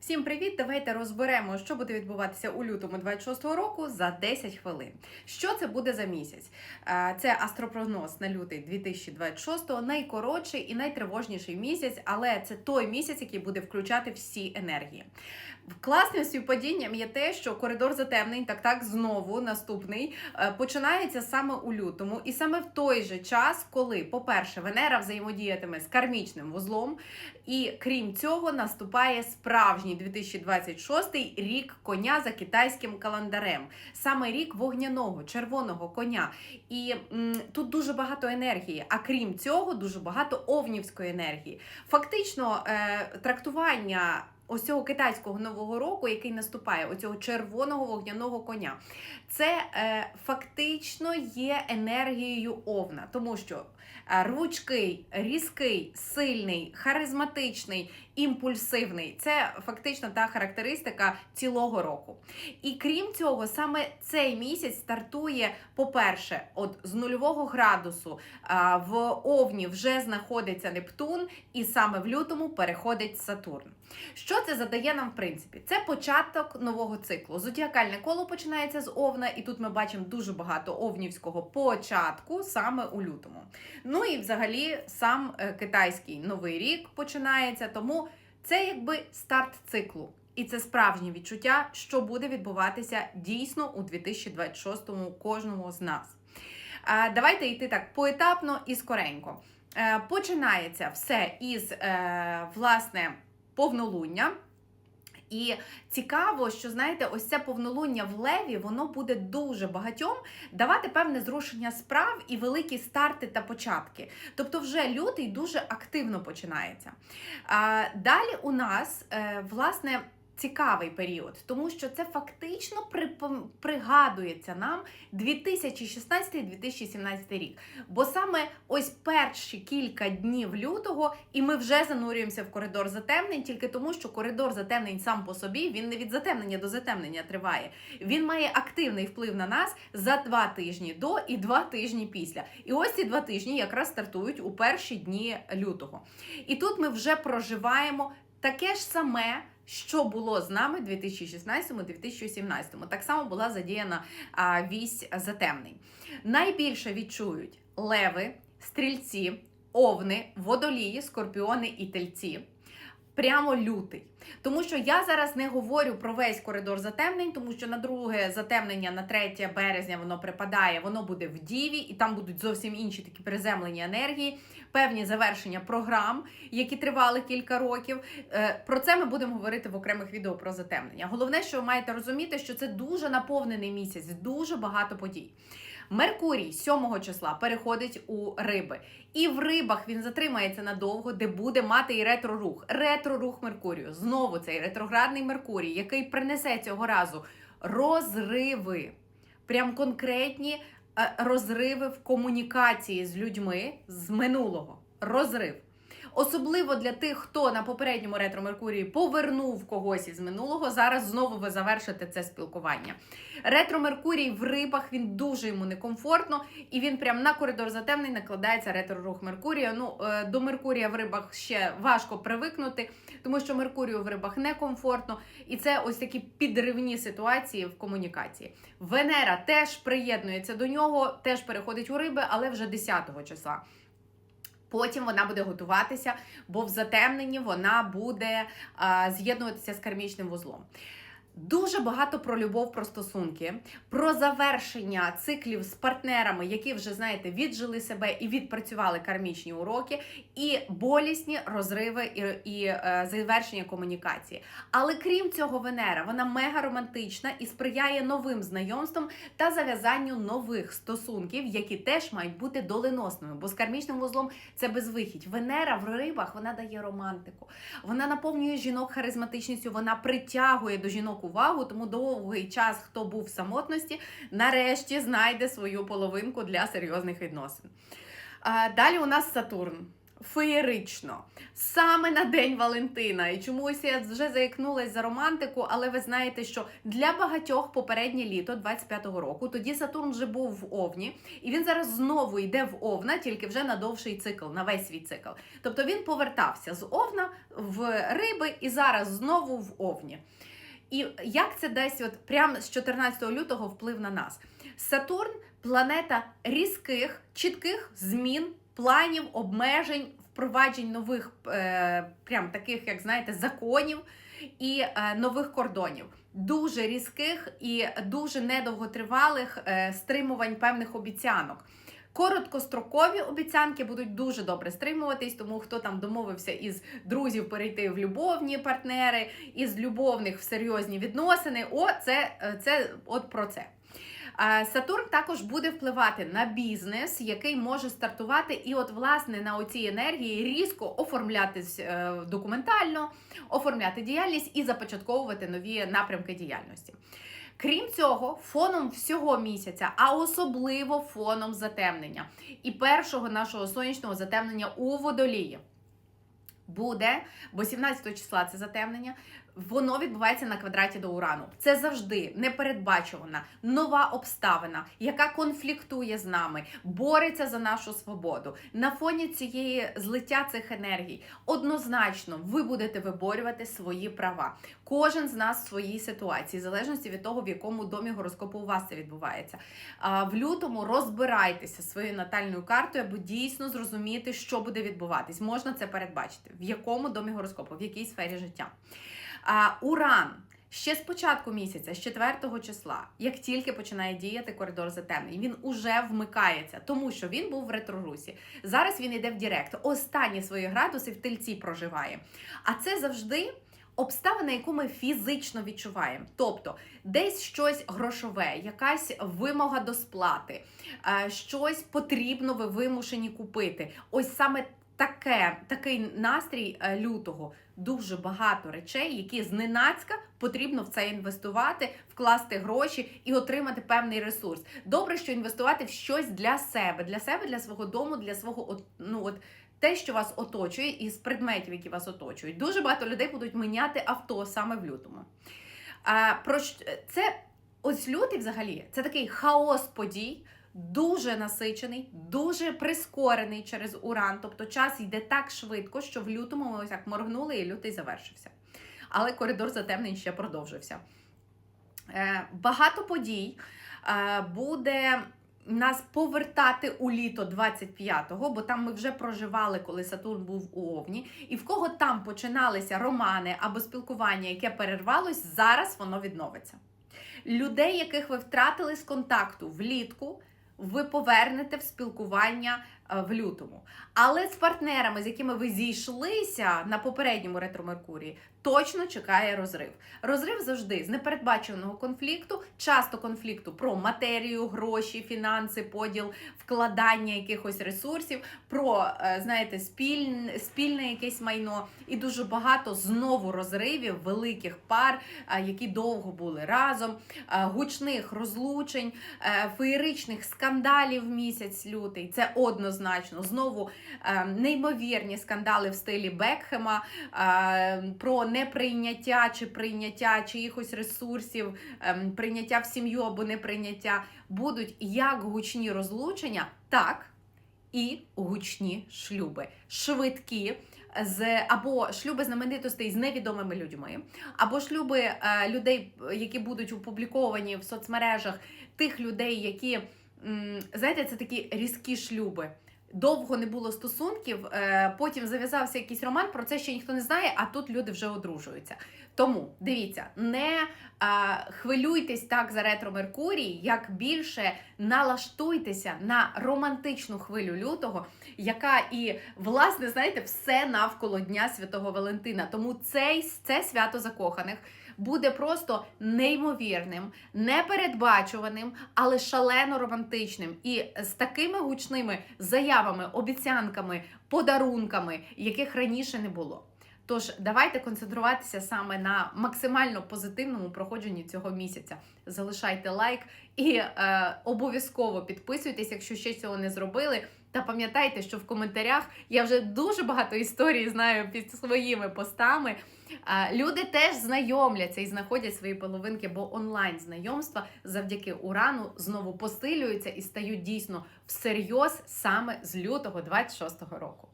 Всім привіт! Давайте розберемо, що буде відбуватися у лютому 26-го року за 10 хвилин. Що це буде за місяць? Це астропрогноз на лютий 2026-го, найкоротший і найтривожніший місяць, але це той місяць, який буде включати всі енергії. Класним співпадінням є те, що коридор затемнень, так так знову наступний, е, починається саме у лютому, і саме в той же час, коли, по-перше, Венера взаємодіятиме з кармічним вузлом, і крім цього, наступає справжній 2026 рік коня за китайським календарем, саме рік вогняного червоного коня. І м, тут дуже багато енергії. А крім цього, дуже багато овнівської енергії. Фактично, е, трактування. Ось цього китайського нового року, який наступає, оцього червоного вогняного коня, це е, фактично є енергією овна, тому що е, рвучкий, різкий, сильний, харизматичний, імпульсивний це фактично та характеристика цілого року. І крім цього, саме цей місяць стартує, по-перше, от з нульового градусу а, в Овні вже знаходиться Нептун, і саме в лютому переходить Сатурн. Що це задає нам, в принципі? Це початок нового циклу. Зодіакальне коло починається з Овна, і тут ми бачимо дуже багато овнівського початку саме у лютому. Ну і взагалі сам е, китайський новий рік починається, тому це якби старт циклу. І це справжнє відчуття, що буде відбуватися дійсно у 2026-му кожного з нас. Давайте йти так поетапно і скоренько. Е, Починається все із е, власне повнолуння. І цікаво, що знаєте, ось це повнолуння в леві, воно буде дуже багатьом давати певне зрушення справ і великі старти та початки. Тобто, вже лютий дуже активно починається. Далі у нас, е, власне, цікавий період, тому що це фактично пригадується нам 2016-2017 рік. Бо саме ось перші кілька днів лютого, і ми вже занурюємося в коридор затемнень, тільки тому, що коридор затемнень сам по собі він не від затемнення до затемнення триває. Він має активний вплив на нас за два тижні до і два тижні після. І ось ці два тижні якраз стартують у перші дні лютого. І тут ми вже проживаємо таке ж саме. Що було з нами в 2016-2017? Так само була задіяна вісь затемний. Найбільше відчують леви, стрільці, овни, водолії, скорпіони і тельці. Прямо лютий. Тому що я зараз не говорю про весь коридор затемнень, тому що на друге затемнення, на 3 березня воно припадає, воно буде в Діві, і там будуть зовсім інші такі приземлені енергії, певні завершення програм, які тривали кілька років. Е, Про це ми будемо говорити в окремих відео про затемнення. Головне, що ви маєте розуміти, що це дуже наповнений місяць, дуже багато подій. Меркурій 7 числа переходить у риби. І в рибах він затримається надовго, де буде мати і ретро-рух. Ретро-рух Меркурію. Знову цей ретроградний Меркурій, який принесе цього разу розриви. Прям конкретні е, розриви в комунікації з людьми з минулого. Розрив. Особливо для тих, хто на попередньому ретро Меркурії повернув когось із минулого. Зараз знову ви завершите це спілкування. Ретро Меркурій в рибах він дуже йому некомфортно, і він прям на коридор затемнень накладається ретро-рух Меркурія. Ну е, до Меркурія в рибах ще важко привикнути, тому що Меркурію в рибах некомфортно, і це ось такі підривні ситуації в комунікації. Венера теж приєднується до нього, теж переходить у риби, але вже 10 числа. Потім вона буде готуватися, бо в затемненні вона буде з'єднуватися з кармічним вузлом. Дуже багато про любов, про стосунки, про завершення циклів з партнерами, які вже знаєте, віджили себе і відпрацювали кармічні уроки, і болісні розриви і, і е, завершення комунікації. Але крім цього, Венера вона мега романтична і сприяє новим знайомствам та зав'язанню нових стосунків, які теж мають бути доленосними. Бо з кармічним вузлом це безвихідь. Венера в рибах вона дає романтику. Вона наповнює жінок харизматичністю, вона притягує до жінок увагу, тому довгий час, хто був в самотності, нарешті знайде свою половинку для серйозних відносин. Далі у нас Сатурн. Феєрично, саме на День Валентина. І чомусь я вже заікнулась за романтику, але ви знаєте, що для багатьох попереднє літо 25-го року, тоді Сатурн вже був в Овні, і він зараз знову йде в Овна, тільки вже на довший цикл, на весь свій цикл. Тобто він повертався з Овна в риби і зараз знову в Овні. І як це десь, от прямо з 14 лютого вплив на нас? Сатурн планета різких, чітких змін, планів, обмежень, впроваджень нових, е, прям таких, як знаєте, законів і е, нових кордонів. Дуже різких і дуже недовготривалих е, стримувань певних обіцянок. Короткострокові обіцянки будуть дуже добре стримуватись, тому хто там домовився із друзів перейти в любовні партнери, із любовних в серйозні відносини. О, це, е, це от про це. Сатурн також буде впливати на бізнес, який може стартувати, і, от, власне, на оцій енергії різко оформлятись е, документально, оформляти діяльність і започатковувати нові напрямки діяльності. Крім цього, фоном всього місяця, а особливо фоном затемнення і першого нашого сонячного затемнення у водолії. Буде, бо 17 числа це затемнення, воно відбувається на квадраті до урану. Це завжди непередбачувана нова обставина, яка конфліктує з нами, бореться за нашу свободу. На фоні цієї злиття цих енергій однозначно ви будете виборювати свої права. Кожен з нас в своїй ситуації, в залежності від того, в якому домі гороскопу у вас це відбувається. В лютому розбирайтеся своєю натальною картою, аби дійсно зрозуміти, що буде відбуватись. Можна це передбачити, в якому домі гороскопу, в якій сфері життя. А, Уран. Ще з початку місяця, з 4 числа, як тільки починає діяти коридор затемнень, він уже вмикається, тому що він був в ретрорусі. Зараз він йде в Директ. Останні свої градуси в тельці проживає. А це завжди обставина, яку ми фізично відчуваємо. Тобто десь щось грошове, якась вимога до сплати, е, щось потрібно ви вимушені купити. Ось саме таке, такий настрій е, лютого. Дуже багато речей, які зненацька потрібно в це інвестувати, вкласти гроші і отримати певний ресурс. Добре, що інвестувати в щось для себе, для себе, для свого дому, для свого ну от те, що вас оточує, із предметів, які вас оточують. Дуже багато людей будуть міняти авто саме в лютому. А, про щ- це ось лютий взагалі це такий хаос подій. Дуже насичений, дуже прискорений через уран. Тобто час йде так швидко, що в лютому ми ось так моргнули, і лютий завершився. Але коридор затемнень ще продовжився. Е, Багато подій е, буде нас повертати у літо 25-го, бо там ми вже проживали, коли Сатурн був у Овні. І в кого там починалися романи або спілкування, яке перервалось, зараз воно відновиться. Людей, яких ви втратили з контакту влітку, ви повернете в спілкування в лютому. Але з партнерами, з якими ви зійшлися на попередньому ретро-Меркурії, точно чекає розрив. Розрив завжди з непередбаченого конфлікту, часто конфлікту про матерію, гроші, фінанси, поділ, вкладання якихось ресурсів, про е, знаєте, спільне, спільне якесь майно, і дуже багато знову розривів великих пар, е, які довго були разом, е, гучних розлучень, е, феєричних скандалів місяць лютий. Це однозначно знову е, неймовірні скандали в стилі Бекхема е, про неприйняття чи прийняття чиїхось ресурсів, ем, прийняття в сім'ю або неприйняття будуть як гучні розлучення, так і гучні шлюби, швидкі. З або шлюби знаменитостей з невідомими людьми, або шлюби е, людей, які будуть опубліковані в соцмережах, тих людей, які м, знаєте, це такі різкі шлюби. Довго не було стосунків, е, потім зав'язався якийсь роман, про це ще ніхто не знає, а тут люди вже одружуються. Тому дивіться, не е, хвилюйтесь так за ретро Меркурій, як більше налаштуйтеся на романтичну хвилю лютого, яка і, власне, знаєте, все навколо Дня Святого Валентина. Тому цей, це свято закоханих буде просто неймовірним, непередбачуваним, але шалено романтичним. І з такими гучними заявами, обіцянками, подарунками, яких раніше не було. Тож давайте концентруватися саме на максимально позитивному проходженні цього місяця. Залишайте лайк і е, обов'язково підписуйтесь, якщо ще цього не зробили. Та пам'ятайте, що в коментарях я вже дуже багато історій знаю під своїми постами. А, Люди теж знайомляться і знаходять свої половинки, бо онлайн знайомства завдяки урану знову посилюються і стають дійсно всерйоз саме з лютого 26-го року.